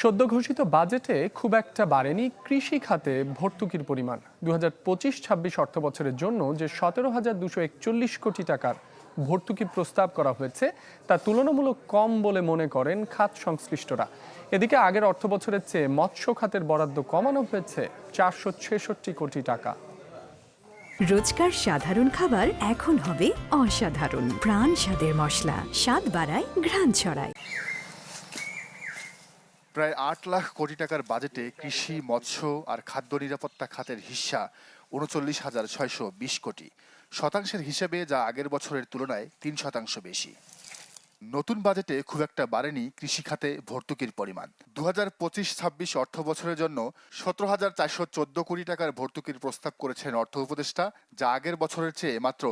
সদ্য ঘোষিত বাজেটে খুব একটা বাড়েনি কৃষি খাতে ভর্তুকির পরিমাণ। দু হাজার পঁচিশ ছাব্বিশ অর্থ বছরের জন্য যে সতেরো হাজার দুশো একচল্লিশ কোটি টাকার ভর্তুকির প্রস্তাব করা হয়েছে, তা তুলনামূলক কম বলে মনে করেন খাত সংশ্লিষ্টরা। এদিকে আগের অর্থ বছরের চেয়ে মৎস্য খাতের বরাদ্দ কমানো হয়েছে চারশো ছেষট্টি কোটি টাকা। রোজকার সাধারণ খাবার এখন হবে অসাধারণ। প্রাণ স্বাদের মশলা, স্বাদ বাড়ায় ঘ্রাণ ছড়ায়। প্রায় আট লাখ কোটি টাকার বাজেটে কৃষি, মৎস্য আর খাদ্য নিরাপত্তা খাতের হিস্যা উনচল্লিশ হাজার ছয়শো বিশ কোটি। শতাংশের হিসেবে যা আগের বছরের তুলনায় তিন শতাংশ বেশি। নতুন বাজেটে খুব একটা বাড়েনি কৃষি খাতে ভর্তুকির পরিমাণ। দু হাজার পঁচিশ ছাব্বিশ অর্থ বছরের জন্য সতেরো হাজার চারশো চোদ্দ কোটি টাকার ভর্তুকির প্রস্তাব করেছেন অর্থ উপদেষ্টা, যা আগের বছরের চেয়ে মাত্র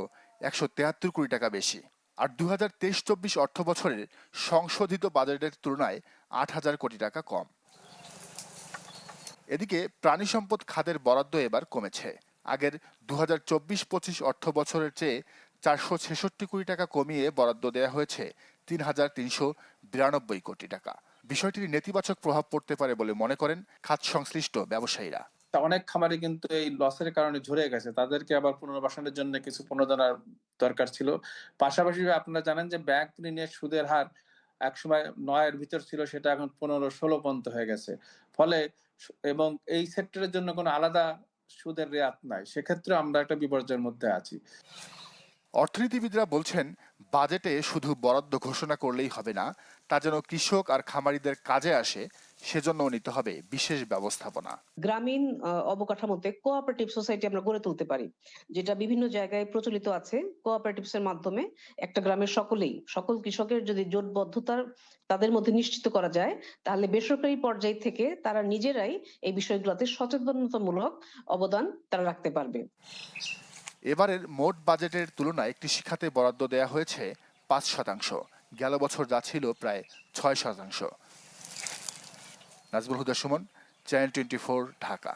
একশো তেহাত্তর কোটি টাকা বেশি। আর দু হাজার তেইশ চব্বিশ অর্থ বছরের সংশোধিত বাজেটের তুলনায় আট হাজার কোটি টাকা কম। এদিকে প্রাণী সম্পদ খাতের বরাদ্দ এবার কমেছে। আগের দু হাজার চব্বিশ পঁচিশ অর্থ বছরের চেয়ে চারশো ছেষট্টি কোটি টাকা কমিয়ে বরাদ্দ দেওয়া হয়েছে তিন হাজার তিনশো বিরানব্বই কোটি টাকা। বিষয়টির নেতিবাচক প্রভাব পড়তে পারে বলে মনে করেন খাত সংশ্লিষ্ট ব্যবসায়ীরা। তা অনেক খামারে কিন্তু এই লসের কারণে ঝরে গেছে। তাদেরকে আবার পুনর্বাসনের জন্য কিছু পুনর্দানার দরকার ছিল। পাশাপাশি আপনারা জানেন যে ব্যাংক ঋণের সুদের হার একসময় নয়ের ভিতর ছিল, সেটা এখন পনেরো ষোলো পর্যন্ত হয়ে গেছে। ফলে এবং এই সেক্টরের জন্য কোনো আলাদা সুদের রেয়াত নাই। সেক্ষেত্রে আমরা একটা বিপর্যয়ের মধ্যে আছি। অর্থনীতিবিদরা বলছেন, বাজেটে শুধু বরাদ্দ ঘোষণা করলেই হবে না, তা যেন কৃষক আর খামারিদের কাজে আসে সেজন্য নিতে হবে বিশেষ ব্যবস্থাপনা। গ্রামীণ অবকাঠামোতে কোঅপারেটিভ সোসাইটি আমরা গড়ে তুলতে পারি, যেটা বিভিন্ন জায়গায় প্রচলিত আছে। কোঅপারেটিভস এর মাধ্যমে একটা গ্রামের সকলেই, সকল কৃষকের যদি জোটবদ্ধতার তাদের মধ্যে নিশ্চিত করা যায়, তাহলে বেসরকারি পর্যায় থেকে তারা নিজেরাই এই বিষয়গুলোতে সচেতনতামূলক অবদান তারা রাখতে পারবে। এবারের মোট বাজেটের তুলনায় কৃষি খাতে বরাদ্দ দেয়া হয়েছে পাঁচ শতাংশ। গেল বছর যা ছিল প্রায় ছয় শতাংশ। Nazmul Huda Sumon, channel twenty Dhaka.